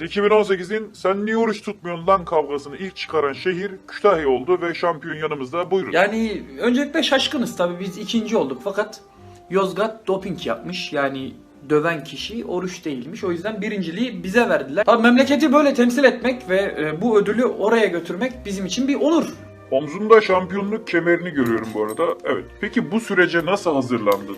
Evet 2018'in sen niye oruç tutmuyorsun lan kavgasını ilk çıkaran şehir Kütahya oldu ve şampiyon yanımızda buyurun. Yani öncelikle şaşkınız tabii biz ikinci olduk fakat Yozgat doping yapmış. Yani döven kişi oruç değilmiş. O yüzden birinciliği bize verdiler. Tabii memleketi böyle temsil etmek ve e, bu ödülü oraya götürmek bizim için bir onur. Omzunda şampiyonluk kemerini görüyorum bu arada. Evet. Peki bu sürece nasıl hazırlandın?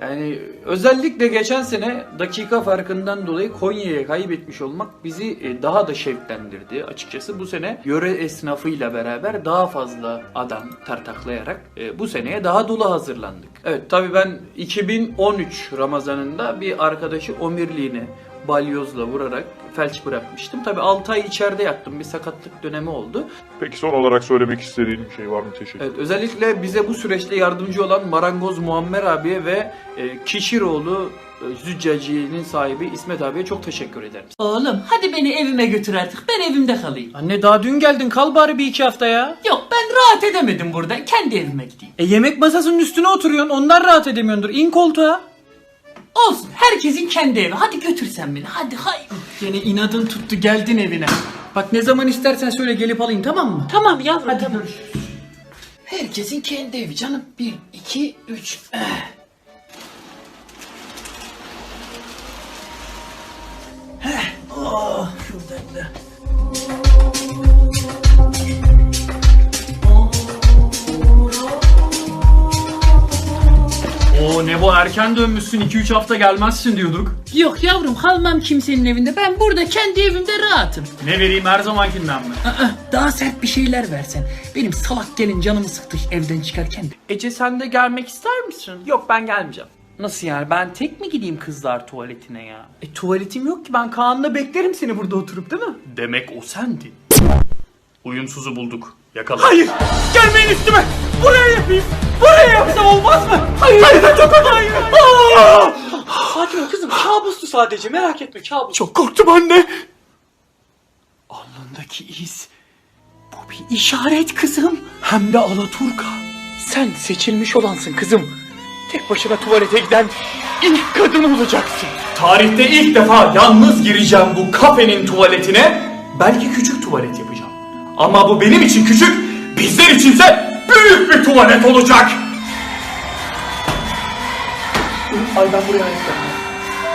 Yani özellikle geçen sene dakika farkından dolayı Konya'ya kaybetmiş olmak bizi e, daha da şevklendirdi. Açıkçası bu sene yöre esnafıyla beraber daha fazla adam tartaklayarak e, bu seneye daha dolu hazırlandık. Evet tabii ben 2013 Ramazanında bir arkadaşı omirliğine balyozla vurarak felç bırakmıştım. Tabii 6 ay içeride yattım. Bir sakatlık dönemi oldu. Peki son olarak söylemek istediğin bir şey var mı? Teşekkür Evet, özellikle bize bu süreçte yardımcı olan Marangoz Muammer abiye ve e, Kişiroğlu e, Züccaciye'nin sahibi İsmet abiye çok teşekkür ederim. Oğlum hadi beni evime götür artık. Ben evimde kalayım. Anne daha dün geldin kal bari bir iki hafta ya. Yok ben rahat edemedim burada. Kendi evime gideyim. E yemek masasının üstüne oturuyorsun ondan rahat edemiyordur. İn koltuğa. Olsun herkesin kendi evi. Hadi götür sen beni. Hadi hay. Yine inadın tuttu geldin evine. Bak ne zaman istersen söyle gelip alayım tamam mı? Tamam yavrum Hadi tamam. görüşürüz. Herkesin kendi evi canım. Bir, iki, üç. Eh. Heh. Oh, şuradan da. Bu erken dönmüşsün 2-3 hafta gelmezsin diyorduk. Yok yavrum kalmam kimsenin evinde. Ben burada kendi evimde rahatım. Ne vereyim her zamankinden mi? Aa, daha sert bir şeyler versen. Benim salak gelin canımı sıktı evden çıkarken. Ece sen de gelmek ister misin? Yok ben gelmeyeceğim. Nasıl yani ben tek mi gideyim kızlar tuvaletine ya? E tuvaletim yok ki ben Kaan'la beklerim seni burada oturup değil mi? Demek o sendin. Uyumsuzu bulduk. Yakala. Hayır! Gelmeyin üstüme! Buraya yapayım! Buraya yapsam olmaz mı? Hayır! Hayır ben çok hayır! Sakin ol kızım kabustu sadece merak etme kabus. Çok korktum anne. Alnındaki iz. Bu bir işaret kızım. Hem de Alaturka. Sen seçilmiş olansın kızım. Tek başına tuvalete giden ilk kadın olacaksın. Tarihte ilk defa yalnız gireceğim bu kafenin tuvaletine. Belki küçük tuvalet yapacağım. Ama bu benim için küçük, bizler içinse büyük bir tuvalet olacak. Ay ben buraya ayaklarım.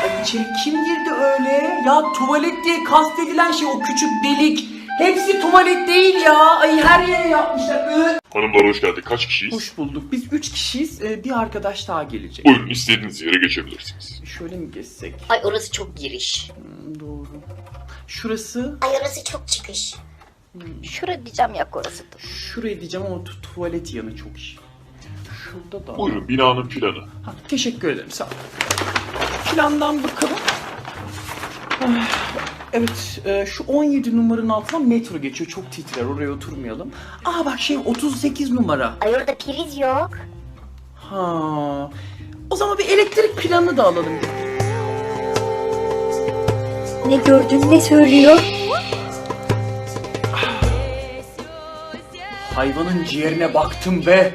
Ay içeri kim girdi öyle? Ya tuvalet diye kastedilen şey o küçük delik. Hepsi tuvalet değil ya. Ay her yere yapmışlar. Ö- Hanımlar hoş geldin. Kaç kişiyiz? Hoş bulduk. Biz üç kişiyiz. Ee, bir arkadaş daha gelecek. Buyurun istediğiniz yere geçebilirsiniz. Şöyle mi geçsek? Ay orası çok giriş. Hmm, Doğru. Şurası, Ay orası çok çıkış. Şura diyeceğim yak orasıdır. şuraya diyeceğim ama tu- tuvalet yanı çok iyi. Şurada da. Buyurun binanın planı. Ha, teşekkür ederim sağ ol. Plandan bakalım. Ah, Evet, e, şu 17 numaranın altından metro geçiyor. Çok titrer, oraya oturmayalım. Aa bak şey 38 numara. Ay orada priz yok. Ha. O zaman bir elektrik planı da alalım. Ne gördün ne söylüyor? Hayvanın ciğerine baktım ve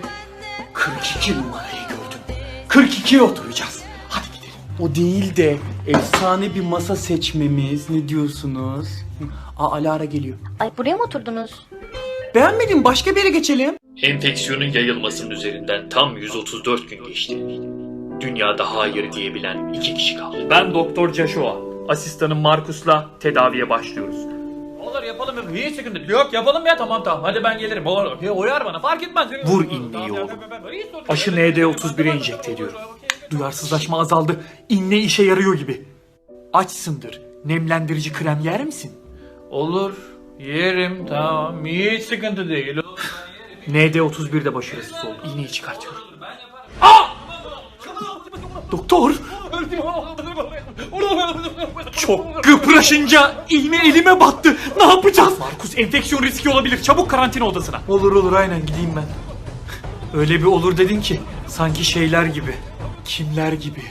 42 numarayı gördüm. 42'ye oturacağız. Hadi gidelim. O değil de efsane bir masa seçmemiz. Ne diyorsunuz? Aa Alara geliyor. Ay buraya mı oturdunuz? Beğenmedin başka bir yere geçelim. Enfeksiyonun yayılmasının üzerinden tam 134 gün geçti. Dünyada hayır diyebilen iki kişi kaldı. Ben Doktor Joshua. Asistanım Markus'la tedaviye başlıyoruz. Olur yapalım mı? Hiç sıkıntı. Yok yapalım ya tamam tamam. Hadi ben gelirim. Olur. Ya, uyar bana fark etmez. Vur inneyi oğlum. Aşı ND31'e enjekte ediyorum. Duyarsızlaşma azaldı. İnne işe yarıyor gibi. Açsındır. Nemlendirici krem yer misin? Olur. Yerim tamam. Hiç sıkıntı değil. ND31 de başarısız oldu. İğneyi çıkartıyorum. Doktor! Çok gıpraşınca iğne elime battı. Ne yapacağız? Markus enfeksiyon riski olabilir. Çabuk karantina odasına. Olur olur aynen gideyim ben. Öyle bir olur dedin ki sanki şeyler gibi. Kimler gibi?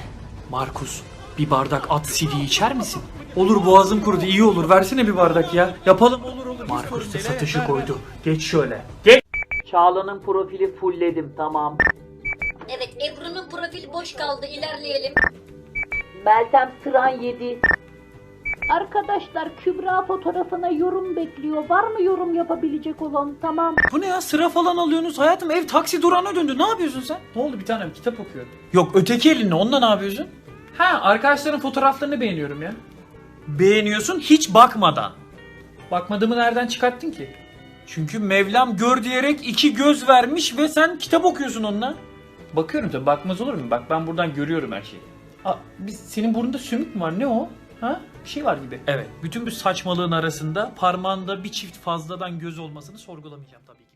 Markus bir bardak at sidiği içer misin? Olur boğazım kurudu iyi olur versene bir bardak ya. Yapalım olur olur. Markus da satışı koydu. Geç şöyle. Geç. Çağla'nın profili fullledim tamam. Evet Ebru'nun profili boş kaldı ilerleyelim. Meltem sıran yedi. Arkadaşlar Kübra fotoğrafına yorum bekliyor. Var mı yorum yapabilecek olan? Tamam. Bu ne ya sıra falan alıyorsunuz hayatım ev taksi durağına döndü ne yapıyorsun sen? Ne oldu bir tanem kitap okuyorum. Yok öteki elinle onunla ne yapıyorsun? Ha arkadaşların fotoğraflarını beğeniyorum ya. Beğeniyorsun hiç bakmadan. Bakmadığımı nereden çıkarttın ki? Çünkü Mevlam gör diyerek iki göz vermiş ve sen kitap okuyorsun onunla. Bakıyorum tabii bakmaz olur mu? Bak ben buradan görüyorum her şeyi. Aa, biz, senin burnunda sümük mü var ne o? Ha? Bir şey var gibi. Evet. Bütün bu saçmalığın arasında parmağında bir çift fazladan göz olmasını sorgulamayacağım tabii.